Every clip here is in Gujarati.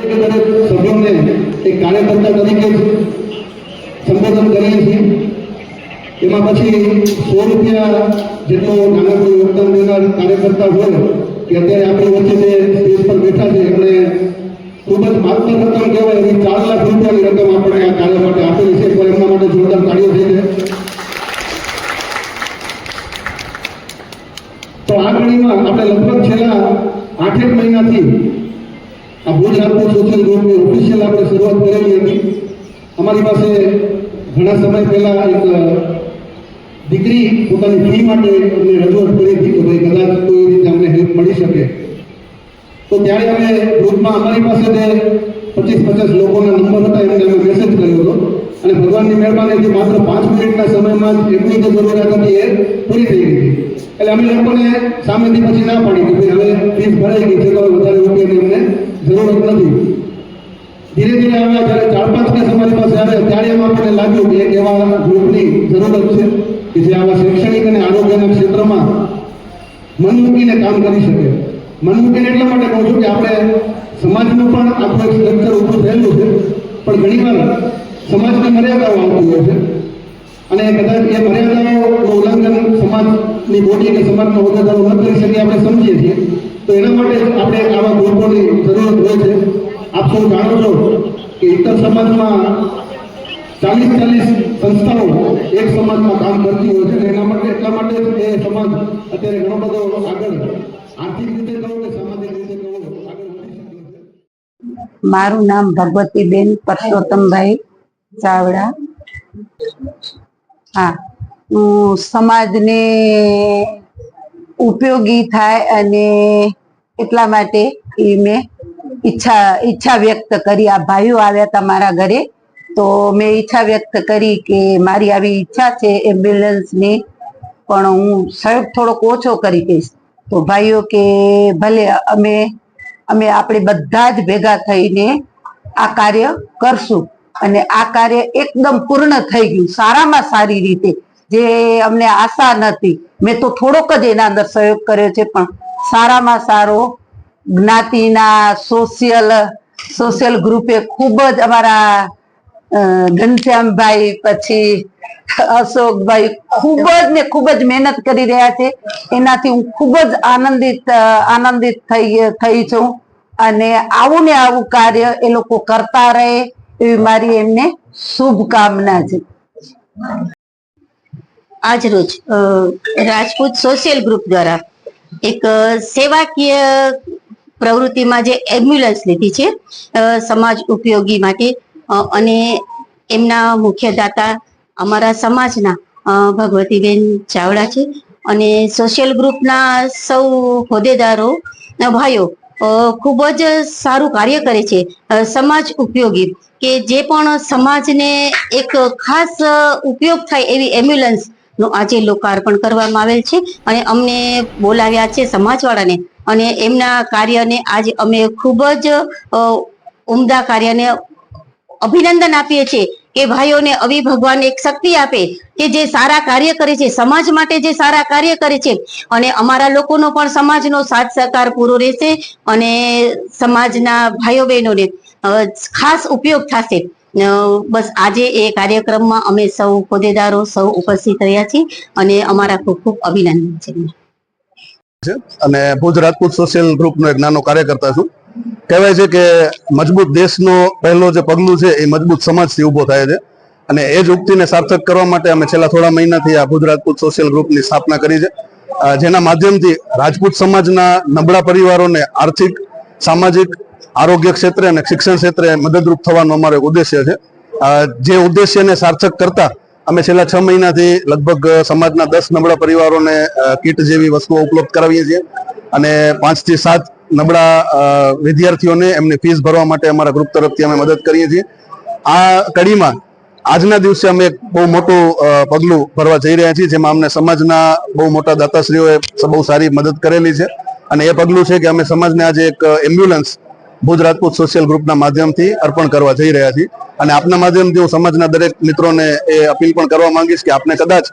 દરેક સભ્યોને એક કાર્યકર્તા તરીકે સંબોધન કરીએ છીએ, એમાં પછી સો રૂપિયા જેટલો નાનકડું યોગદાન દેનાર કાર્યકર્તા હોય કે અત્યારે આપણી વચ્ચે જે સ્ટેજ પર બેઠા છે, એમણે ખૂબ જ માત્ર રકમ કહેવાય એવી ચાર લાખ રૂપિયાની રકમ આપણે આ કાર્ય માટે આપેલી છે, તો એમના માટે જોરદાર કાર્યો થઈ છે. તો આ ઘણીમાં આપણે લગભગ છેલ્લા આઠેક મહિનાથી આ ભુજ રાજકોટ સોશિયલ ગ્રુપની ઓફિશિયલ આપણે શરૂઆત કરેલી હતી. અમારી પાસે ઘણા સમય પહેલા એક દીકરી પોતાની ફી માટે અમને રજૂઆત કરી હતી કે ભાઈ કદાચ કોઈ રીતે અમને હેલ્પ મળી શકે. તો ત્યારે અમે ગ્રુપમાં અમારી પાસે જે પચીસ પચાસ લોકોના નંબર હતા, એમને અમે મેસેજ કર્યો હતો. અને ભગવાનની મહેરબાનીથી માત્ર પાંચ મિનિટના સમયમાં જ એમની જે જરૂરિયાત હતી એ પૂરી થઈ ગઈ હતી. એટલે અમે લોકોને સામેથી પછી ના પાડી કે ભાઈ હવે ફીસ ભરાઈ ગઈ છે તો વધારે રૂપિયાની અમને ધીરે ધીરે આવ્યા જ્યારે ચાર સમાજમાં આવ્યા ત્યારે એમાં આપણને લાગ્યું કે એક એવા ગ્રુપની જરૂરત છે કે જે આવા શૈક્ષણિક અને આરોગ્યના ક્ષેત્રમાં મન મૂકીને કામ કરી શકે. મન મૂકીને એટલા માટે કહું છું કે આપણે સમાજનું પણ આખું એક સ્ટ્રક્ચર ઊભું થયેલું છે, પણ ઘણીવાર સમાજની મર્યાદાઓ આવતી હોય છે. અને કદાચ એ મર્યાદાઓનું ઉલ્લંઘન સમાજની બોડી અને સમાજના હોદ્દેદારો ન કરી શકે આપણે સમજીએ છીએ. તો એના માટે આપણે આવા ગ્રુપોની જરૂરત હોય છે. આપ જાણો છો કે ઇતર સમાજમાં ચાલીસ ચાલીસ સંસ્થાઓ એક સમાજમાં કામ કરતી હોય છે એના માટે એટલા માટે એ સમાજ અત્યારે ઘણો બધો આગળ આર્થિક રીતે કહો કે સામાજિક રીતે કહો મારું નામ ભગવતીબેન પરસોત્તમભાઈ ચાવડા. હા, હું સમાજને ઉપયોગી થાય અને એટલા માટે એ મેં ઈચ્છા ઈચ્છા વ્યક્ત કરી આ ભાઈઓ આવ્યા હતા મારા ઘરે. તો મેં ઈચ્છા વ્યક્ત કરી કે મારી આવી ઈચ્છા છે એમ્બ્યુલન્સની, પણ હું સહયોગ થોડોક ઓછો કરી દઈશ. તો ભાઈઓ કે ભલે અમે અમે આપણે બધા જ ભેગા થઈને આ કાર્ય કરશું. અને આ કાર્ય એકદમ પૂર્ણ થઈ ગયું, સારામાં સારી રીતે. જે અમને આશા નથી મેં તો થોડોક જ એના અંદર સહયોગ કર્યો છે, પણ સારામાં સારો જ્ઞાતિના સોશિયલ સોશિયલ ગ્રુપે ખૂબ જ અમારા ઘનશ્યામભાઈ, પછી અશોકભાઈ ખૂબ જ ને ખૂબ જ મહેનત કરી રહ્યા છે. એનાથી હું ખૂબ જ આનંદિત આનંદિત થઈ થઈ છું. અને આવું ને આવું કાર્ય એ લોકો કરતા રહે એવી મારી એમને શુભકામના છે. આજ રોજ રાજપૂત સોશિયલ ગ્રુપ દ્વારા એક સેવાકીય પ્રવૃત્તિમાં જે એમ્બ્યુલન્સ લીધી છે સમાજ ઉપયોગી માટે અને એમના મુખ્ય દાતા અમારા સમાજના ભગવતીબેન ચાવડા છે અને સોશિયલ ગ્રુપના સૌ હોદ્દેદારો ભાઈઓ ખૂબ જ સારું કાર્ય કરે છે. સમાજ ઉપયોગી કે જે પણ સમાજને એક ખાસ ઉપયોગ થાય એવી એમ્બ્યુલન્સનું આજે લોકાર્પણ કરવામાં આવેલ છે અને અમને બોલાવ્યા છે સમાજવાળાને. અને એમના કાર્યને આજે અમે ખૂબ જ ઉમદા કાર્યને અભિનંદન આપીએ છીએ કે ભાઈઓને આવી ભગવાન એક શક્તિ આપે કે જે સારા કાર્ય કરે છે, સમાજ માટે જે સારા કાર્ય કરે છે. અને અમારા લોકોનો પણ સમાજનો સાથ સહકાર પૂરો રહેશે અને સમાજના ભાઈઓ બહેનોને ખાસ ઉપયોગ થશે. બસ આજે એ કાર્યક્રમમાં અમે સૌ હોદ્દેદારો સૌ ઉપસ્થિત રહ્યા છીએ અને અમારા ખૂબ ખૂબ અભિનંદન છે. છે. અને ભુજ રાજપૂત સોશિયલ ગ્રુપનો એક નાનો કાર્યકર્તા છું. કહેવાય છે કે મજબૂત દેશનો પહેલો જે પગલું છે એ મજબૂત સમાજથી ઊભો થાય છે. અને એ જ ઉક્તિને સાર્થક કરવા માટે અમે છેલ્લા થોડા મહિનાથી આ ભુજ રાજપૂત સોશિયલ ગ્રુપની સ્થાપના કરી છે. જેના માધ્યમથી રાજપૂત સમાજના નબળા પરિવારોને આર્થિક, સામાજિક, આરોગ્ય ક્ષેત્રે અને શિક્ષણ ક્ષેત્રે મદદરૂપ થવાનો અમારો ઉદ્દેશ્ય છે. જે ઉદ્દેશ્યને સાર્થક કરતા અમે છેલ્લા છ મહિનાથી લગભગ સમાજના દસ નબળા પરિવારોને કીટ જેવી વસ્તુઓ ઉપલબ્ધ કરાવીએ છીએ. અને પાંચથી સાત નબળા વિદ્યાર્થીઓને એમની ફીસ ભરવા માટે અમારા ગ્રુપ તરફથી અમે મદદ કરીએ છીએ. આ કડીમાં, આજના દિવસે અમે એક બહુ મોટું પગલું ભરવા જઈ રહ્યા છીએ, જેમાં અમને સમાજના બહુ મોટા દાતાશ્રીઓએ બહુ સારી મદદ કરેલી છે. અને એ પગલું છે કે અમે સમાજને આજે એક એમ્બ્યુલન્સ ભુજ રાજપૂત સોશિયલ ગ્રુપના માધ્યમથી અર્પણ કરવા જઈ રહ્યા છીએ. અને આપના માધ્યમથી હું સમાજના દરેક મિત્રોને એ અપીલ પણ કરવા માંગીશ કે આપને કદાચ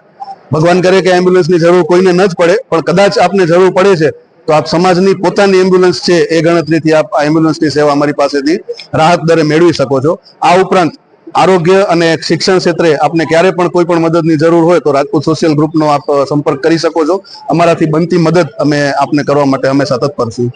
ભગવાન કરે કે એમ્બ્યુલન્સની જરૂર કોઈને ન જ પડે, પણ કદાચ આપને જરૂર પડે છે, તો આપ સમાજની પોતાની એમ્બ્યુલન્સ છે એ ગણતરીથી આપ આ એમ્બ્યુલન્સની સેવા અમારી પાસેથી રાહત દરે મેળવી શકો છો. આ ઉપરાંત આરોગ્ય અને શિક્ષણ ક્ષેત્રે આપને ક્યારે પણ કોઈ પણ મદદની જરૂર હોય તો રાજપૂત સોશિયલ ગ્રુપનો આપ સંપર્ક કરી શકો છો. અમારાથી બનતી મદદ અમે આપને કરવા માટે હંમેશા તત્પર છીએ.